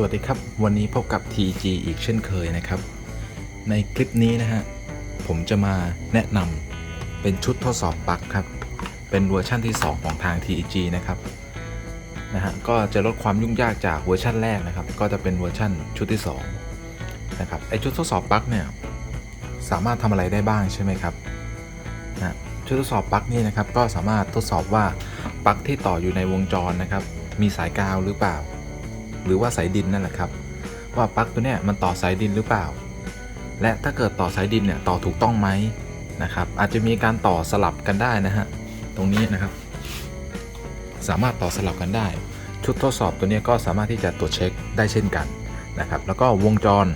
สวัสดีครับ วันนี้พบกับ TG อีกเช่นเคยนะครับ ในคลิปนี้นะฮะ ผมจะมาแนะนำเป็นชุดทดสอบปลั๊กครับ เป็นเวอร์ชั่นที่ 2 ของทาง TG นะครับนะฮะก็จะลดความยุ่งยากจากเวอร์ชั่นแรกนะครับ ก็จะเป็นเวอร์ชั่นชุดที่2นะครับไอชุดทดสอบปลั๊กเนี่ยสามารถทำอะไรได้บ้างใช่ไหมครับนะชุดทดสอบปลั๊กนี่นะครับก็สามารถทดสอบว่าปลั๊กที่ต่ออยู่ในวงจรนะครับ มีสายกาวหรือเปล่า หรือว่าสายดินนั่นแหละครับ ว่าปลั๊กตัวเนี้ยมันต่อสายดินหรือเปล่า และถ้าเกิดต่อสายดินเนี่ยต่อถูกต้องไหมนะครับ อาจจะมีการต่อสลับกันได้นะฮะตรงนี้นะครับ สามารถต่อสลับกันได้ ชุดทดสอบตัวนี้ก็สามารถที่จะตรวจเช็คได้เช่นกันนะครับ แล้วก็วงจร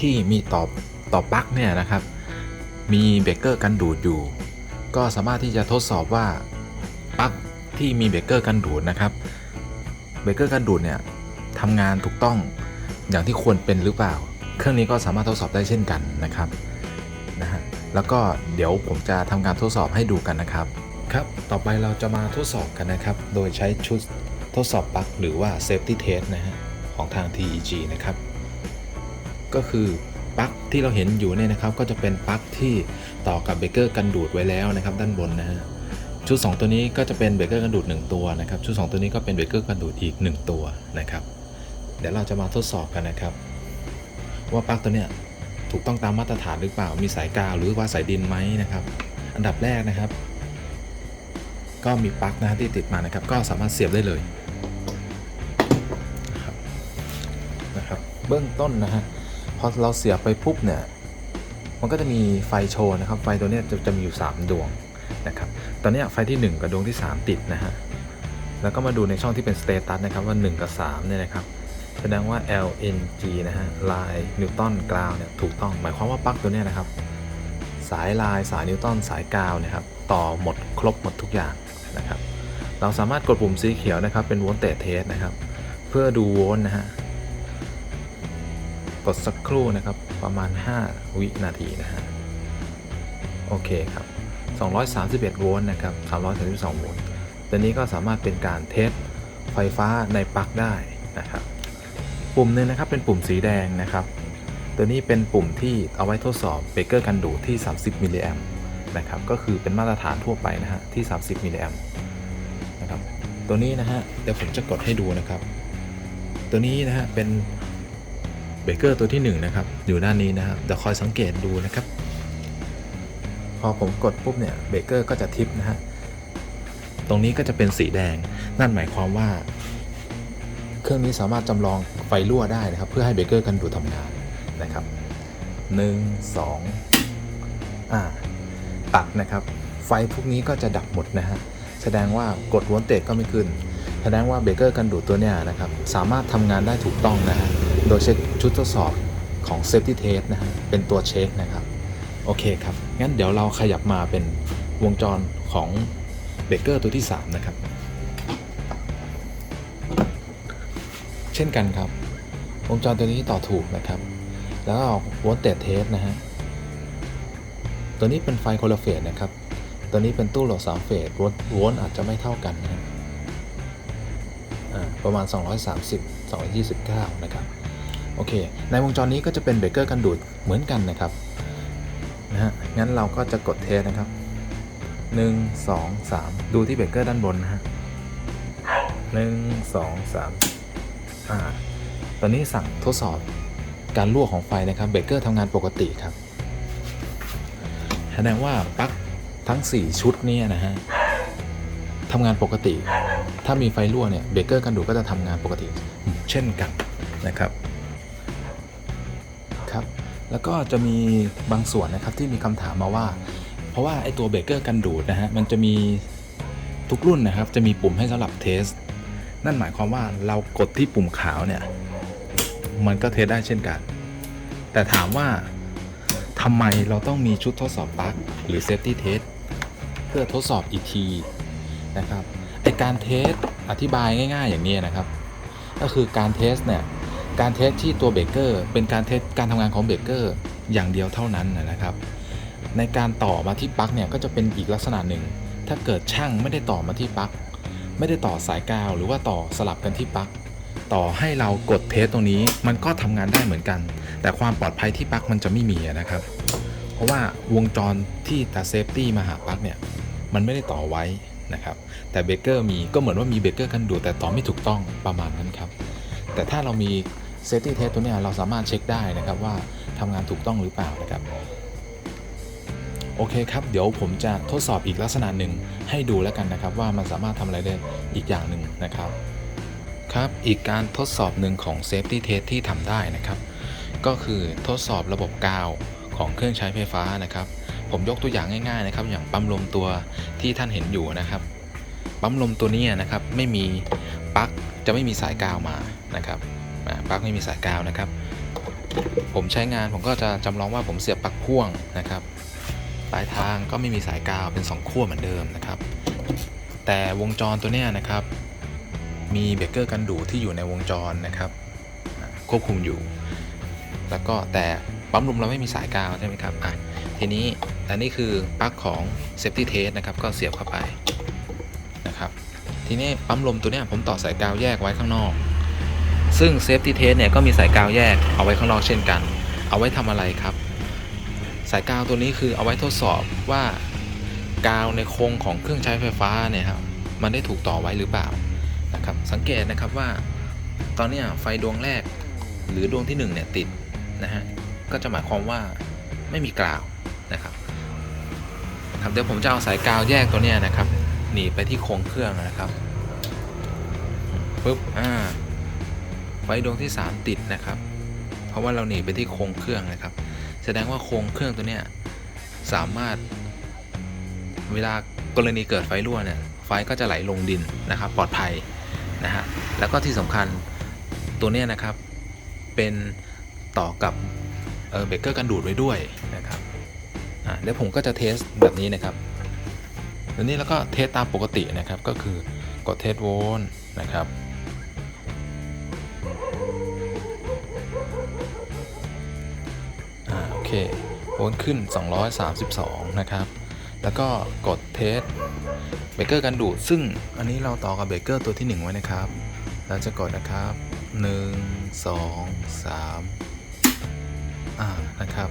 ที่มีต่อต่อปลั๊กเนี่ยนะครับ มีเบรกเกอร์กันดูดอยู่ ก็สามารถที่จะทดสอบว่าปลั๊กที่มีเบรกเกอร์กันดูดนะครับเบรกเกอร์กันดูดเนี่ย ทำงานถูกต้องอย่างที่ควรเป็นหรือเปล่า เครื่องนี้ก็สามารถทดสอบได้เช่นกันนะครับนะฮะแล้วก็เดี๋ยวผมจะทำการทดสอบให้ดูกันนะครับครับ ต่อไปเราจะมาทดสอบกันนะครับ โดยใช้ชุดทดสอบปลั๊กหรือว่า safety test นะฮะของทาง TEG นะครับ ก็คือปลั๊กที่เราเห็นอยู่เนี่ยนะครับ ก็จะเป็นปลั๊กที่ต่อกับเบรกเกอร์กันดูดไว้แล้วนะครับ ด้านบนนะฮะชุด 2 ตัวนี้ก็จะเป็นเบรกเกอร์กันดูด1ตัวนะครับ ชุด 2 ตัวนี้ก็เป็นเบรกเกอร์กันดูดอีก 1 ตัวนะครับ เดี๋ยวเราจะมาทดสอบกันนะครับ ว่าปลั๊กตัวเนี้ยถูกต้องตามมาตรฐานหรือเปล่า มีสายกาวหรือว่าสายดินไหมนะครับ อันดับแรกนะครับ ก็มีปลั๊กนะฮะที่ติดมานะครับ ก็สามารถเสียบได้เลยนะครับ เบื้องต้นนะฮะ พอเราเสียบไปปุ๊บเนี่ย มันก็จะมีไฟโชว์นะครับ ไฟตัวเนี้ยจะจะมีอยู่ 3 ดวงนะครับ ตอนนี้ไฟที่ 1 กับดวงที่ 3 ติดนะฮะ แล้วก็มาดูในช่องที่เป็นสเตตัสนะครับว่า 1 กับ3เนี่ยนะครับ แสดงว่า LNG นะฮะลายนิวตันกราวเนี่ยถูกต้องหมายความว่าปลั๊กตัวนี้นะครับ สายลายสายนิวตันสายกาวเนะครับ ต่อหมดครบหมดทุกอย่างนะครับ เราสามารถกดปุ่มสีเขียวนะครับ เป็นโวลต์เตจเทสนะครับ เพื่อดูโวลต์นะฮะกดสักครู่นะครับประมาณ 5 วินาทีนะฮะโอเคครับ 231 โวลต์นะครับ 332 โวลต์ตัวนี้ก็สามารถเป็นการเทสไฟฟ้าในปลั๊กได้นะครับ ปุ่มหนึ่งนะครับเป็นปุ่มสีแดงนะครับ ตัวนี้เป็นปุ่มที่เอาไว้ทดสอบเบรกเกอร์กันดูดที่ 30มิลลิแอมป์นะครับก็คือเป็นมาตรฐานทั่วไปนะฮะที่ 30มิลลิแอมป์นะครับตัวนี้นะฮะเดี๋ยวผมจะกดให้ดูนะครับ ตัวนี้นะฮะเป็นเบรกเกอร์ตัวที่หนึ่งนะครับอยู่ด้านนี้นะครับเดี๋ยวคอยสังเกตดูนะครับ พอผมกดปุ๊บเนี่ยเบรกเกอร์ก็จะทิปนะฮะตรงนี้ก็จะเป็นสีแดงนั่นหมายความว่า รื่องนี้สามารถจำลองไฟรั่วได้นะครับ เพื่อให้เบรกเกอร์กันดูดทำงานนะครับหนึ่งสองอ่าตัดนะครับ ไฟพวกนี้ก็จะดับหมดนะฮะแสดงว่ากดวลเตจก็ไม่ขึ้น แสดงว่าเบรกเกอร์กันดูดตัวเนี้ยนะครับ สามารถทำงานได้ถูกต้องนะฮะโดยใช้ชุดทดสอบของ Safety Test นะฮะเป็นตัวเช็คนะครับ โอเคครับ งั้นเดี๋ยวเราขยับมาเป็นวงจรของเบรกเกอร์ตัวที่ 3 นะครับ เช่นกันครับ วงจรตัวนี้ต่อถูกนะครับ แล้วก็โวอลเตจเทสนะฮะ ตัวนี้เป็นไฟโคลเฟสนะครับ ตัวนี้เป็นตู้โหลด3เฟสโวลต์โวลอาจจะไม่เท่ากันนะฮะอ่าประมาณ 230 229 นะครับ โอเค ในวงจรนี้ก็จะเป็นเบรกเกอร์กันดูดเหมือนกันนะครับ นะฮะ งั้นเราก็จะกดเทสนะครับ 1 2 3 ดูที่เบรกเกอร์ด้านบนนะฮะ 1 2 3อ่า ตอนนี้สั่งทดสอบการรั่วของไฟนะครับเบรกเกอร์ทำงานปกติครับแสดงว่าปลั๊กทั้ง 4 ชุดนี้นะฮะทำงานปกติ ถ้ามีไฟรั่วเนี่ยเบรกเกอร์กันดูดก็จะทำงานปกติ เช่นกันนะครับครับแล้วก็จะมีบางส่วนนะครับที่มีคำถามมาว่า เพราะว่าไอตัวเบรกเกอร์กันดูดนะฮะมันจะมีทุกรุ่นนะครับจะมีปุ่มให้สำหรับเทส นั่นหมายความว่าเรากดที่ปุ่มขาวเนี่ยมันก็เทสได้เช่นกัน แต่ถามว่าทำไมเราต้องมีชุดทดสอบปลั๊กหรือ Safety Test เพื่อทดสอบอีกทีนะครับไอการเทสอธิบายง่าย ๆ อย่างนี้นะครับ ก็คือการเทสเนี่ยการเทสที่ตัวเบรกเกอร์เป็นการเทสการทำงานของเบรกเกอร์อย่างเดียวเท่านั้นนะครับ ในการต่อมาที่ปลั๊กเนี่ยก็จะเป็นอีกลักษณะหนึ่ง ถ้าเกิดช่างไม่ได้ต่อมาที่ปลั๊ก ไม่ได้ต่อสายกาวหรือว่าต่อสลับกันที่ปลั๊กต่อให้เรากดเทสตรงนี้ มันก็ทำงานได้เหมือนกัน แต่ความปลอดภัยที่ปลั๊กมันจะไม่มีนะครับ เพราะว่าวงจรที่ตาเซฟตี้มาหาปลั๊กเนี่ยมันไม่ได้ต่อไว้นะครับ แต่เบเกอร์มีก็เหมือนว่ามีเบเกอร์กันดูแต่ต่อไม่ถูกต้องประมาณนั้นครับ แต่ถ้าเรามีเซฟตี้เทสตัวนี้เราสามารถเช็คได้นะครับว่าทำงานถูกต้องหรือเปล่านะครับ อเคครับ เดี๋ยวผมจะทดสอบอีกลักษณะหนึ่งให้ดูแล้วกันนะครับ ว่ามันสามารถทำอะไรได้อีกอย่างหนึ่งนะครับ ครับ อีกการทดสอบหนึ่งของ Safety Test ที่ทำได้นะครับ ก็คือทดสอบระบบกาวของเครื่องใช้ไฟฟ้านะครับ ผมยกตัวอย่างง่ายๆนะครับ อย่างปั๊มลมตัวที่ท่านเห็นอยู่นะครับ ปั๊มลมตัวนี้นะครับไม่มีปลั๊กจะไม่มีสายกาวมานะครับอ่ปลั๊กไม่มีสายกาวนะครับ ผมใช้งานผมก็จะจำลองว่าผมเสียบปลั๊กพ่วงนะครับ ปลายทางก็ไม่มีสายกาวเป็น 2 ขั้วเหมือนเดิมนะครับ แต่วงจรตัวเนี้ยนะครับ มีเบรกเกอร์กันดูดที่อยู่ในวงจรนะครับ ควบคุมอยู่ แล้วก็แต่ปั๊มลมเราไม่มีสายกาวใช่ไหมครับอะทีนี้อันนี้คือปลั๊กของ Safety Test นะครับ ก็เสียบเข้าไปนะครับ ทีนี้ปั๊มลมตัวเนี้ยผมต่อสายกาวแยกไว้ข้างนอก ซึ่ง Safety Test เนี่ยก็มีสายกาวแยกเอาไว้ข้างนอกเช่นกัน เอาไว้ทำอะไรครับ สายกาวตัวนี้คือเอาไว้ทดสอบว่ากาวในโครงของเครื่องใช้ไฟฟ้าเนี่ยครับมันได้ถูกต่อไว้หรือเปล่านะครับสังเกตนะครับว่า ตอนนี้ไฟดวงแรกหรือดวงที่1เนี่ยติดนะฮะก็จะหมายความว่าไม่มีกาวนะครับครับเดี๋ยวผมจะเอาสายกาวแยกตัวเนี้ยนะครับหนีไปที่โครงเครื่องนะครับปุ๊บอ่าไฟดวงที่ 3 ติดนะครับ เพราะว่าเราหนีไปที่โครงเครื่องนะครับ แสดงว่าโครงเครื่องตัวเนี้ยสามารถเวลากรณีเกิดไฟรั่วเนี่ยไฟก็จะไหลลงดินนะครับปลอดภัยนะฮะแล้วก็ที่สำคัญตัวเนี้ยนะครับเป็นต่อกับเบรกเกอร์กันดูดไว้ด้วยนะครับอะเดี๋ยวผมก็จะเทสแบบนี้นะครับแล้วนี้แล้วก็เทสตามปกตินะครับก็คือกดเทสโวลต์นะครับ โอนขึ้น 232 นะครับ แล้วก็กดเทสเบรกเกอร์กันดูด ซึ่งอันนี้เราต่อกับเบรกเกอร์ตัวที่ 1 ไว้นะครับ เราจะกดนะครับ 1 2 3อ่านะครับ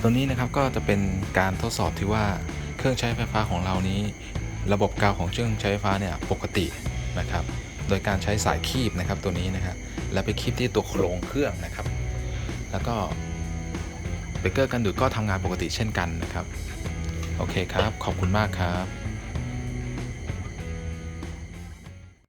ตัวนี้นะครับก็จะเป็นการทดสอบที่ว่าเครื่องใช้ไฟฟ้าของเรานี้ ระบบกาวของเครื่องใช้ไฟฟ้าเนี่ยปกตินะครับ โดยการใช้สายคีบนะครับตัวนี้นะครับแล้วไปคีบที่ตัวโครงเครื่องนะครับ แล้วก็ เบรกเกอร์กันดูดก็ทำงานปกติเช่นกันนะครับ โอเคครับ ขอบคุณมากครับ